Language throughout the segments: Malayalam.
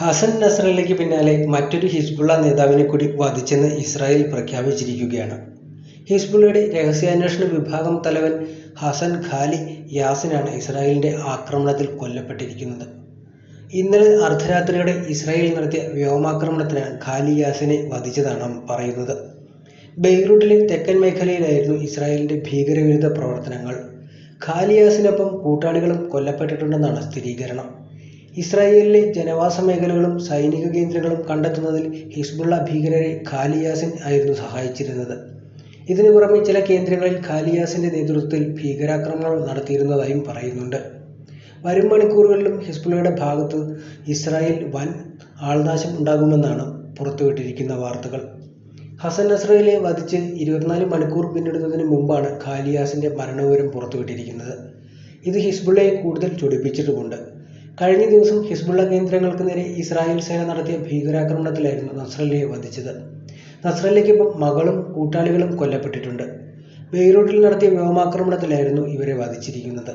ഹസൻ നസ്രലയ്ക്ക് പിന്നാലെ മറ്റൊരു ഹിസ്ബുള്ള നേതാവിനെ കൂടി വധിച്ചെന്ന് ഇസ്രായേൽ പ്രഖ്യാപിച്ചിരിക്കുകയാണ്. ഹിസ്ബുള്ളയുടെ രഹസ്യാന്വേഷണ വിഭാഗം തലവൻ ഹസൻ ഖാലി യാസിനാണ് ഇസ്രായേലിന്റെ ആക്രമണത്തിൽ കൊല്ലപ്പെട്ടിരിക്കുന്നത്. ഇന്നലെ അർദ്ധരാത്രിയോടെ ഇസ്രായേൽ നടത്തിയ വ്യോമാക്രമണത്തിലാണ് ഖാലി യാസിനെ വധിച്ചതാണ് പറയുന്നത്. ബെയ്റൂട്ടിലെ തെക്കൻ മേഖലയിലായിരുന്നു ഇസ്രായേലിന്റെ ഭീകരവിരുദ്ധ പ്രവർത്തനങ്ങൾ. ഖാലിയാസിനൊപ്പം കൂട്ടാളികളും കൊല്ലപ്പെട്ടിട്ടുണ്ടെന്നാണ് സ്ഥിരീകരണം. ഇസ്രായേലിലെ ജനവാസ മേഖലകളും സൈനിക കേന്ദ്രങ്ങളും കണ്ടെത്തുന്നതിൽ ഹിസ്ബുള്ള ഭീകരരെ ഖാലിയാസിൻ ആയിരുന്നു സഹായിച്ചിരുന്നത്. ഇതിനു പുറമെ ചില കേന്ദ്രങ്ങളിൽ ഖാലിയാസിന്റെ നേതൃത്വത്തിൽ ഭീകരാക്രമണങ്ങൾ നടത്തിയിരുന്നതായും പറയുന്നുണ്ട്. വരും മണിക്കൂറുകളിലും ഹിസ്ബുള്ളയുടെ ഭാഗത്ത് ഇസ്രായേൽ വൻ ആൾനാശം ഉണ്ടാകുമെന്നാണ് പുറത്തുവിട്ടിരിക്കുന്ന വാർത്തകൾ. ഹസൻ നസ്രയിലെ വധിച്ച് ഇരുപത്തിനാല് മണിക്കൂർ പിന്നിടുന്നതിന് മുമ്പാണ് ഖാലിയാസിന്റെ മരണവിവരം പുറത്തുവിട്ടിരിക്കുന്നത്. ഇത് ഹിസ്ബുള്ളയെ കൂടുതൽ ചൊടിപ്പിച്ചിട്ടുമുണ്ട്. കഴിഞ്ഞ ദിവസം ഹിസ്ബുള്ള കേന്ദ്രങ്ങൾക്ക് നേരെ ഇസ്രായേൽ സേന നടത്തിയ ഭീകരാക്രമണത്തിലായിരുന്നു നസ്രല്ലയെ വധിച്ചത്. നസ്രല്ലയ്ക്കൊപ്പം മകളും കൂട്ടാളികളും കൊല്ലപ്പെട്ടിട്ടുണ്ട്. ബെയ്റൂട്ടിൽ നടത്തിയ വ്യോമാക്രമണത്തിലായിരുന്നു ഇവരെ വധിച്ചിരിക്കുന്നത്.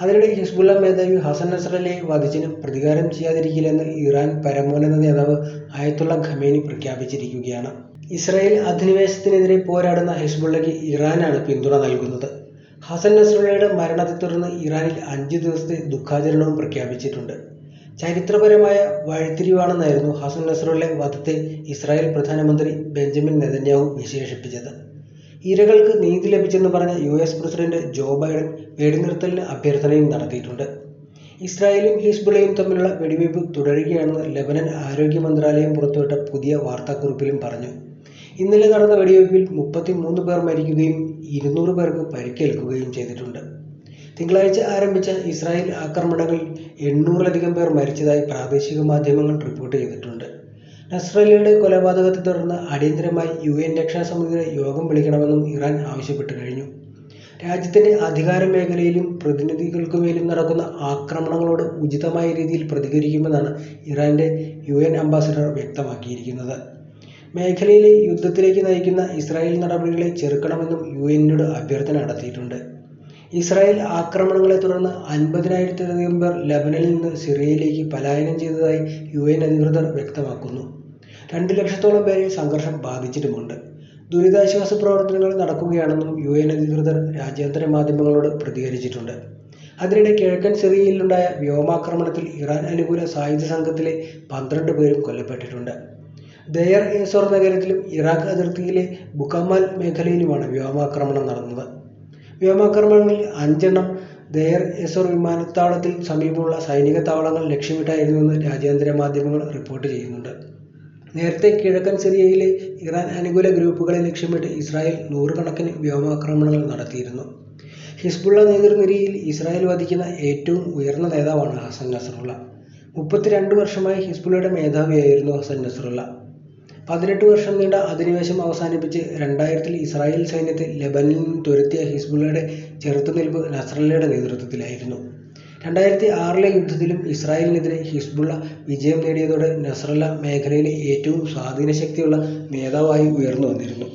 അതിനിടെ ഹിസ്ബുള്ള മേധാവി ഹസൻ നസ്രല്ലയെ വധിച്ചതിന് പ്രതികാരം ചെയ്യാതിരിക്കില്ലെന്ന് ഇറാൻ പരമോന്നത നേതാവ് ആയത്തുള്ള ഖമേനി പ്രഖ്യാപിച്ചിരിക്കുകയാണ്. ഇസ്രായേൽ അധിനിവേശത്തിനെതിരെ പോരാടുന്ന ഹിസ്ബുള്ളയ്ക്ക് ഇറാനാണ് പിന്തുണ നൽകുന്നത്. ഹസൻ നസ്രുള്ളയുടെ മരണത്തെ തുടർന്ന് ഇറാനിൽ അഞ്ച് ദിവസത്തെ ദുഃഖാചരണവും പ്രഖ്യാപിച്ചിട്ടുണ്ട്. ചരിത്രപരമായ വഴിത്തിരിവാണെന്നായിരുന്നു ഹസൻ നസ്രുള്ള വധത്തെ ഇസ്രായേൽ പ്രധാനമന്ത്രി ബെഞ്ചമിൻ നെതന്യാഹു വിശേഷിപ്പിച്ചത്. ഇരകൾക്ക് നീതി ലഭിച്ചെന്ന് പറഞ്ഞ U S president Joe Biden വെടിനിർത്തലിന് അഭ്യർത്ഥനയും നടത്തിയിട്ടുണ്ട്. ഇസ്രായേലും ഹിസ്ബുളയും തമ്മിലുള്ള വെടിവയ്പ് തുടരുകയാണെന്ന് ലബനൻ ആരോഗ്യ മന്ത്രാലയം പുറത്തുവിട്ട പുതിയ വാർത്താക്കുറിപ്പിലും പറഞ്ഞു. ഇന്നലെ നടന്ന വെടിവയ്പിൽ മുപ്പത്തി മൂന്ന് പേർ മരിക്കുകയും ഇരുന്നൂറ് പേർക്ക് പരിക്കേൽക്കുകയും ചെയ്തിട്ടുണ്ട്. തിങ്കളാഴ്ച ആരംഭിച്ച ഇസ്രായേൽ ആക്രമണങ്ങളിൽ എണ്ണൂറിലധികം പേർ മരിച്ചതായി പ്രാദേശിക മാധ്യമങ്ങൾ റിപ്പോർട്ട് ചെയ്തിട്ടുണ്ട്. നസ്രലിയുടെ കൊലപാതകത്തെ തുടർന്ന് അടിയന്തരമായി യു എൻ രക്ഷാസമിതിയുടെ യോഗം വിളിക്കണമെന്നും ഇറാൻ ആവശ്യപ്പെട്ടു കഴിഞ്ഞു. രാജ്യത്തിന്റെ അധികാര മേഖലയിലും പ്രതിനിധികൾക്കുമേലും നടക്കുന്ന ആക്രമണങ്ങളോട് ഉചിതമായ രീതിയിൽ പ്രതികരിക്കുമെന്നാണ് ഇറാന്റെ യു എൻ അംബാസഡർ വ്യക്തമാക്കിയിരിക്കുന്നത്. മേഖലയിലെ യുദ്ധത്തിലേക്ക് നയിക്കുന്ന ഇസ്രായേൽ നടപടികളെ ചെറുക്കണമെന്നും യു എന്നോട് അഭ്യർത്ഥന നടത്തിയിട്ടുണ്ട്. ഇസ്രായേൽ ആക്രമണങ്ങളെ തുടർന്ന് അൻപതിനായിരത്തിലധികം പേർ ലബനനിൽ നിന്ന് സിറിയയിലേക്ക് പലായനം ചെയ്തതായി യു എൻ അധികൃതർ വ്യക്തമാക്കുന്നു. രണ്ട് ലക്ഷത്തോളം പേരെ സംഘർഷം ബാധിച്ചിട്ടുമുണ്ട്. ദുരിതാശ്വാസ പ്രവർത്തനങ്ങൾ നടക്കുകയാണെന്നും യു എൻ അധികൃതർ രാജ്യാന്തര മാധ്യമങ്ങളോട് പ്രതികരിച്ചിട്ടുണ്ട്. അതിനിടെ കിഴക്കൻ സിറിയയിലുണ്ടായ വ്യോമാക്രമണത്തിൽ ഇറാൻ അനുകൂല സായുധ സംഘത്തിലെ പന്ത്രണ്ട് പേരും കൊല്ലപ്പെട്ടിട്ടുണ്ട്. ദയർ ഏസോർ നഗരത്തിലും ഇറാഖ് അതിർത്തിയിലെ ബുക്കമാൽ മേഖലയിലുമാണ് വ്യോമാക്രമണം നടന്നത്. വ്യോമാക്രമണങ്ങളിൽ അഞ്ചെണ്ണം ദയർ എസോർ വിമാനത്താവളത്തിൽ സമീപമുള്ള സൈനിക താവളങ്ങൾ ലക്ഷ്യമിട്ടായിരുന്നുവെന്ന് രാജ്യാന്തര മാധ്യമങ്ങൾ റിപ്പോർട്ട് ചെയ്യുന്നുണ്ട്. നേരത്തെ കിഴക്കൻ സിറിയയിലെ ഇറാൻ അനുകൂല ഗ്രൂപ്പുകളെ ലക്ഷ്യമിട്ട് ഇസ്രായേൽ നൂറുകണക്കിന് വ്യോമാക്രമണങ്ങൾ നടത്തിയിരുന്നു. ഹിസ്ബുള്ള നേതൃനിരയിൽ ഇസ്രായേൽ വധിക്കുന്ന ഏറ്റവും ഉയർന്ന നേതാവാണ് ഹസൻ നസറുള്ള മുപ്പത്തിരണ്ട് വർഷമായി ഹിസ്ബുള്ളയുടെ മേധാവിയായിരുന്നു ഹസൻ നസറുള്ള പതിനെട്ട് വർഷം നീണ്ട അധിനിവേശം അവസാനിപ്പിച്ച് രണ്ടായിരത്തിൽ ഇസ്രായേൽ സൈന്യത്തെ ലെബനൻ തുരത്തിയ ഹിസ്ബുള്ളയുടെ ചെറുത്തുനിൽപ്പ് നസ്രല്ലയുടെ നേതൃത്വത്തിലായിരുന്നു. രണ്ടായിരത്തി ആറിലെ യുദ്ധത്തിലും ഇസ്രായേലിനെതിരെ ഹിസ്ബുള്ള വിജയം നേടിയതോടെ നസ്രല്ല മേഖലയിലെ ഏറ്റവും സ്വാധീനശക്തിയുള്ള നേതാവായി ഉയർന്നു വന്നിരുന്നു.